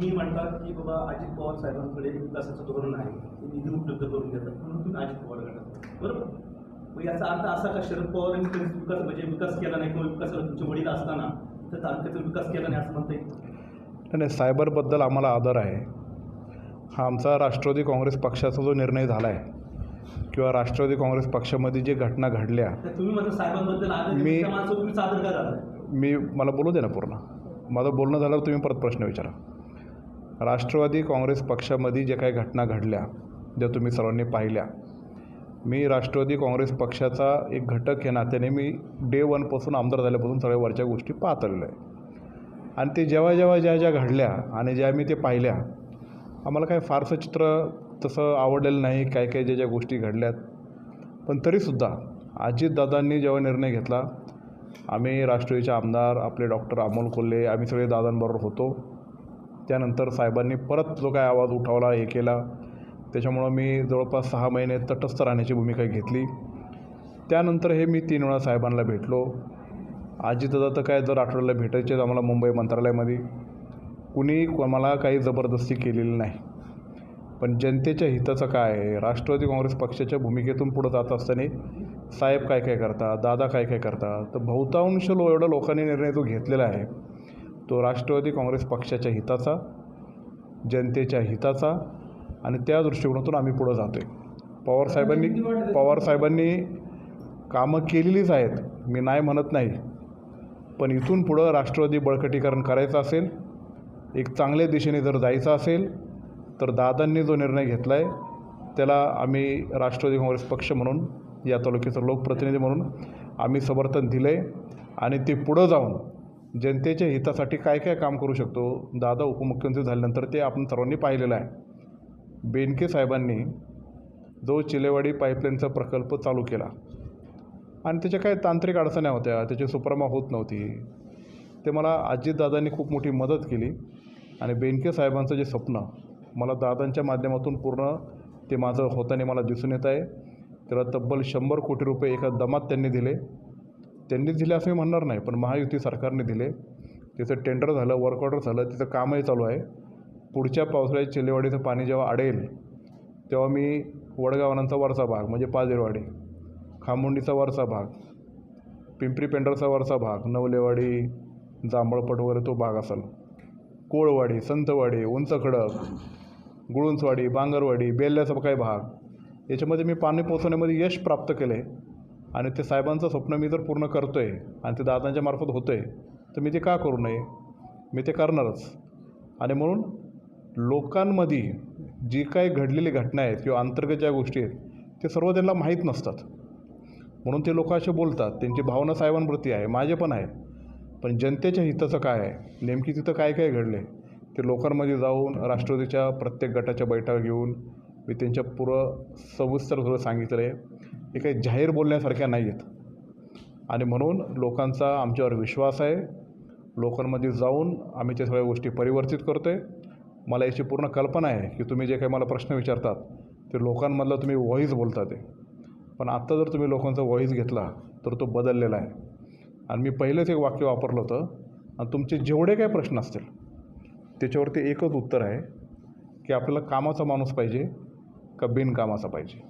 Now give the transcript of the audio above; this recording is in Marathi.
तुम्ही म्हणता की बाबा अजित पवार साहेबांकडे विकासाचं धोरण आहे. निधी उपलब्ध करून देतात. म्हणून तुम्ही अजित पवार गटात बरोबर? मग याचा अर्थ असा का शरद पवारांनी कधीच विकास म्हणजे विकास केला नाही किंवा विकासाला तुमचे वडील असताना तर तालुक्याचा विकास केला नाही असं म्हणता येईल? नाही, सायबरबद्दल आम्हाला आदर आहे. हा आमचा राष्ट्रवादी काँग्रेस पक्षाचा जो निर्णय झाला आहे किंवा राष्ट्रवादी काँग्रेस पक्षामध्ये जे घटना घडल्या मी- मी मला बोलू दे ना पूर्ण. माझं बोलणं झाल्यावर तुम्ही परत प्रश्न विचारा. राष्ट्रवादी काँग्रेस पक्षामध्ये ज्या काही घटना घडल्या ज्या तुम्ही सर्वांनी पाहिल्या मी राष्ट्रवादी काँग्रेस पक्षाचा एक घटक आहे नात्याने मी डे वनपासून आमदार झाल्यापासून सगळ्या वरच्या गोष्टी पाहत आलेलो आहे. आणि ते जेव्हा जेव्हा ज्या ज्या घडल्या आणि ज्या मी ते पाहिल्या आम्हाला काय फारसं चित्र तसं आवडलेलं नाही काय काय ज्या ज्या गोष्टी घडल्यात. पण तरीसुद्धा अजितदादांनी जेव्हा निर्णय घेतला आम्ही राष्ट्रवादीचे आमदार आपले डॉक्टर अमोल कोल्हे आम्ही सगळे दादांबरोबर होतो. त्यानंतर साहेबांनी परत जो काय आवाज उठवला हे केला. त्याच्यामुळं मी जवळपास सहा महिने तटस्थ राहण्याची भूमिका घेतली. त्यानंतर हे मी तीन वेळा साहेबांना भेटलो. अजितदादा तर काय जर आठवड्याला भेटायचेच आम्हाला मुंबई मंत्रालयामध्ये. कुणी मला काही जबरदस्ती केलेली नाही. पण जनतेच्या हिताचं काय आहे? राष्ट्रवादी काँग्रेस पक्षाच्या भूमिकेतून पुढं जात असताना साहेब काय काय करतात? दादा काय काय करतात? तर बहुतांश लो एवढ्या लोकांनी निर्णय जो घेतलेला आहे. तो राष्ट्रवादी काँग्रेस पक्षाच्या हिताचा जनतेच्या हिताचा आणि त्या दृष्टिकोनातून आम्ही पुढं जातो आहे पवारसाहेबांनी पवारसाहेबांनी कामं केलेलीच आहेत. मी नाही म्हणत नाही. पण इथून पुढं राष्ट्रवादी बळकटीकरण करायचं असेल एक चांगल्या दिशेने जर जायचं असेल तर दादांनी जो निर्णय घेतला आहे त्याला आम्ही राष्ट्रवादी काँग्रेस पक्ष म्हणून या तालुक्याचं लोकप्रतिनिधी म्हणून आम्ही समर्थन दिलं आहे आणि ते पुढं जाऊन जनतेच्या हितासाठी काय काय काम करू शकतो? दादा उपमुख्यमंत्री झाल्यानंतर ते आपण सर्वांनी पाहिलेलं आहे. बेनके साहेबांनी जो चिलेवाडी पाईपलाईनचा प्रकल्प चालू केला आणि त्याच्या काही तांत्रिक अडचण्या होत्या त्याची सुपरमा होत नव्हती. ते मला अजितदादांनी खूप मोठी मदत केली आणि बेनके साहेबांचं जे स्वप्न मला दादांच्या माध्यमातून पूर्ण ते माझं होताना मला दिसून येत आहे. त्याला तब्बल शंभर कोटी रुपये एका दमात त्यांनी दिले. त्यांनीच दिले असं मी म्हणणार नाही पण महायुती सरकारने दिले. तिचं टेंडर झालं वर्क ऑर्डर झालं तिचं कामही चालू आहे. पुढच्या पावसाळ्यात चिलेवाडीचं पाणी जेव्हा अडेल तेव्हा मी वडगावनांचा वरचा भाग म्हणजे पाजेरवाडी खामुंडीचा वरचा भाग पिंपरी पेंढरचा वरचा भाग नवलेवाडी जांभळपट वगैरे तो भाग असेल. कोळवाडी संतवाडी उंच खडक गुळुंचवाडी बांगरवाडी बेल्ल्याचा काही भाग याच्यामध्ये मी पाणी पोचवण्यामध्ये यश प्राप्त केलं आहे आणि ते साहेबांचं स्वप्न मी जर पूर्ण करतो आहे आणि ते दादांच्या मार्फत होतं आहे तर मी ते का करू नये? मी ते करणारच. आणि म्हणून लोकांमध्ये जी काही घडलेली घटना आहेत किंवा अंतर्गत ज्या गोष्टी आहेत ते सर्व त्यांना माहीत नसतात. म्हणून ते लोक असे बोलतात त्यांची भावना साहेबांप्रती आहे माझे पण आहे पण जनतेच्या हिताचं काय आहे? नेमकी तिथं काय काय घडले ते लोकांमध्ये जाऊन राष्ट्रवादीच्या प्रत्येक गटाच्या बैठका घेऊन मी त्यांच्या पुरं सविस्तर सगळं सांगितलं आहे हे काही जाहीर बोलण्यासारख्या नाही आहेत आणि म्हणून लोकांचा आमच्यावर विश्वास आहे. लोकांमध्ये जाऊन आम्ही त्या सगळ्या गोष्टी परिवर्तित करतो आहे मला याची पूर्ण कल्पना आहे की तुम्ही जे काही मला प्रश्न विचारतात ते लोकांमधला तुम्ही व्हॉईस बोलता ते. पण आत्ता जर तुम्ही लोकांचा व्हॉईस घेतला तर तो बदललेला आहे. आणि मी पहिलेच एक वाक्य वापरलं होतं आणि तुमचे जेवढे काही प्रश्न असतील त्याच्यावरती एकच उत्तर आहे की आपल्याला कामाचा माणूस पाहिजे का बिनकामाचा पाहिजे?